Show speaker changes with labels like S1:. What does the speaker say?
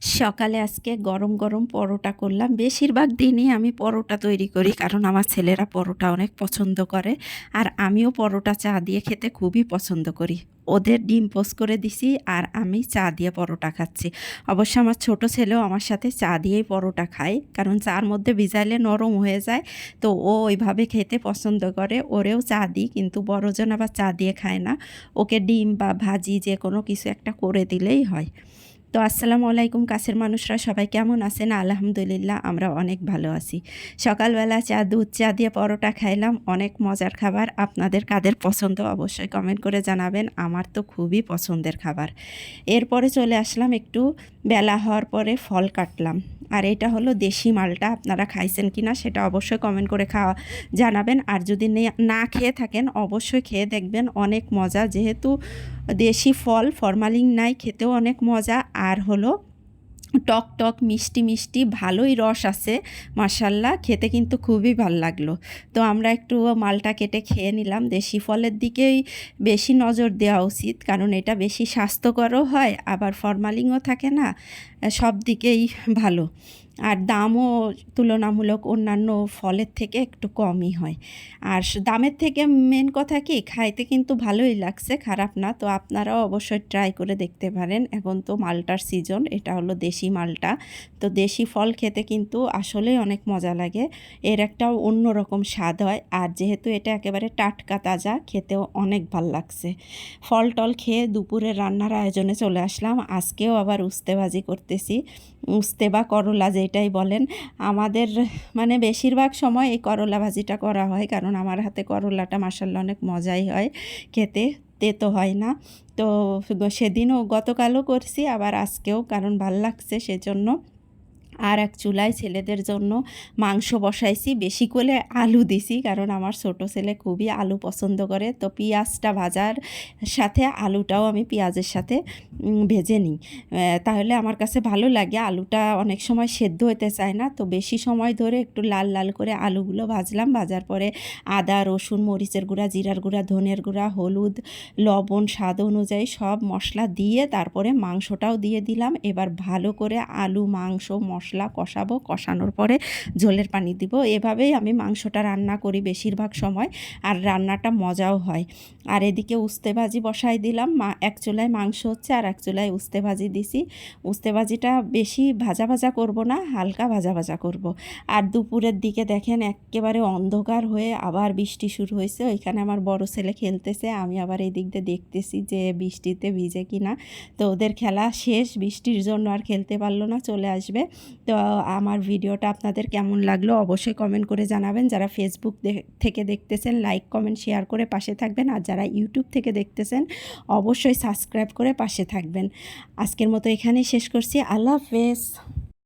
S1: সকালে আজকে গরম গরম পরোটা করলাম। বেশিরভাগ দিনই আমি পরোটা তৈরি করি, কারণ আমার ছেলেরা পরোটা অনেক পছন্দ করে। আর আমিও পরোটা চা দিয়ে খেতে খুবই পছন্দ করি। ওদের ডিম পোস্ট করে দিছি আর আমি চা দিয়ে পরোটা খাচ্ছি। অবশ্য আমার ছোট ছেলেও আমার সাথে চা দিয়েই পরোটা খায়, কারণ চার মধ্যে ভিজাইলে নরম হয়ে যায়। তো ও ওইভাবে খেতে পছন্দ করে, ওরেও চা দিই, কিন্তু বড়জন আবার চা দিয়ে খায় না। ওকে ডিম বা ভাজি যে কোনো কিছু একটা করে দিলেই হয়। তো আসসালামু আলাইকুম, কাছের মানুষরা সবাই কেমন আছেন? আলহামদুলিল্লাহ, আমরা অনেক ভালো আছি। সকালবেলা চা, দুধ, চা দিয়ে পরোটা খাইলাম, অনেক মজার খাবার। আপনাদের কাদের পছন্দ অবশ্যই কমেন্ট করে জানাবেন, আমার তো খুবই পছন্দের খাবার। এরপরে চলে আসলাম, একটু বেলা হওয়ার পরে ফল কাটলাম। আর এটা হলো দেশি মালটা, আপনারা খাইছেন কি না সেটা অবশ্যই কমেন্ট করে খাওয়া, জানাবেন। আর যদি নে- খেয়ে থাকেন, অবশ্যই খেয়ে দেখবেন, অনেক মজা। যেহেতু দেশি ফল, ফরমালিন নাই, খেতেও অনেক মজা। আর হলো টক টক, মিষ্টি মিষ্টি, ভালোই রস আছে মাসাল্লাহ খেতে কিন্তু খুবই ভালো লাগল। তো আমরা একটু মালটা কেটে খেয়ে নিলাম। দেশি ফলের দিকেই বেশি নজর দেওয়া উচিত, কারণ এটা বেশি স্বাস্থ্যকরও হয়, আবার ফরমালিনও থাকে না, সব দিকেই ভালো। আর দামও তুলনামূলক অন্যান্য ফলের থেকে একটু কমই হয়। আর দামের থেকে মেন কথা কি, খাইতে কিন্তু ভালোই লাগছে, খারাপ না, তো আপনারাও অবশ্যই ট্রাই করে দেখতে পারেন। এখন তো মালটার সিজন এটা হলো দেশি মালটা, তো দেশি ফল খেতে কিন্তু আসলেই অনেক মজা লাগে। এর একটা অন্যরকম স্বাদ হয়, আর যেহেতু এটা একেবারে টাটকা তাজা, খেতেও অনেক ভালো লাগছে। ফল টল খেয়ে দুপুরে রান্নার আয়োজনে চলে আসলাম, আজকেও আবার উস্তেবাজি করতেছি। উস্তে বা করলা যেটাই বলেন। আমাদের মানে বেশিরভাগ সময় এই করলা ভাজিটা করা হয়, কারণ আমার হাতে করলাটা মাসাল্লা অনেক মজাই হয়, খেতে তেতো হয় না। তো সেদিনও গতকালও করছি, আবার আজকেও, কারণ ভালো লাগছে সেজন্য। আর এক চুলায় ছেলেদের জন্য মাংস বসাইছি, বেশি করে আলু দিছি কারণ আমার ছোট ছেলে খুবই আলু পছন্দ করে। তো পেঁয়াজটা ভাজার সাথে আলুটাও আমি পেঁয়াজের সাথে ভেজে নিই। তাহলে আমার কাছে ভালো লাগে। আলুটা অনেক সময় সেদ্ধ হতে চায় না, তো বেশি সময় ধরে একটু লাল লাল করে আলুগুলো ভাজলাম। ভাজার পরে আদা, রসুন, মরিচের গুঁড়া, জিরার গুঁড়া, ধনের গুঁড়া, হলুদ, লবণ, স্বাদ অনুযায়ী সব মশলা দিয়ে তারপরে মাংসটাও দিয়ে দিলাম। এবার ভালো করে আলু, মাংস মশলা কষাবো, কষানোর পরে ঝোলের পানি দিব। এভাবেই আমি মাংসটা রান্না করি বেশিরভাগ সময়, আর রান্নাটা মজাও হয়। আর এদিকে উস্তে ভাজি বসাই দিলাম। মা, এক চুলায় মাংস হচ্ছে আর এক চুলায় উস্তে ভাজি দিছি। উস্তে ভাজিটা বেশি ভাজা ভাজা করব না, হালকা ভাজা ভাজা করব। আর দুপুরের দিকে দেখেন একেবারে অন্ধকার হয়ে আবার বৃষ্টি শুরু হয়েছে। ওইখানে আমার বড় ছেলে খেলতেছে, আমি আবার এই দিক দিয়ে দেখতেছি যে বৃষ্টিতে ভিজে কিনা। তো ওদের খেলা শেষ, বৃষ্টির জন্য আর খেলতে পারল না, চলে আসবে। তো আমার ভিডিওটা আপনাদের কেমন লাগল অবশ্যই কমেন্ট করে জানাবেন। যারা ফেসবুক থেকে দেখতেছেন লাইক কমেন্ট শেয়ার করে পাশে থাকবেন। আর যারা ইউটিউব থেকে দেখতেছেন, অবশ্যই সাবস্ক্রাইব করে পাশে থাকবেন। আজকের মতো এখানেই শেষ করছি। আল্লাহ হাফেজ।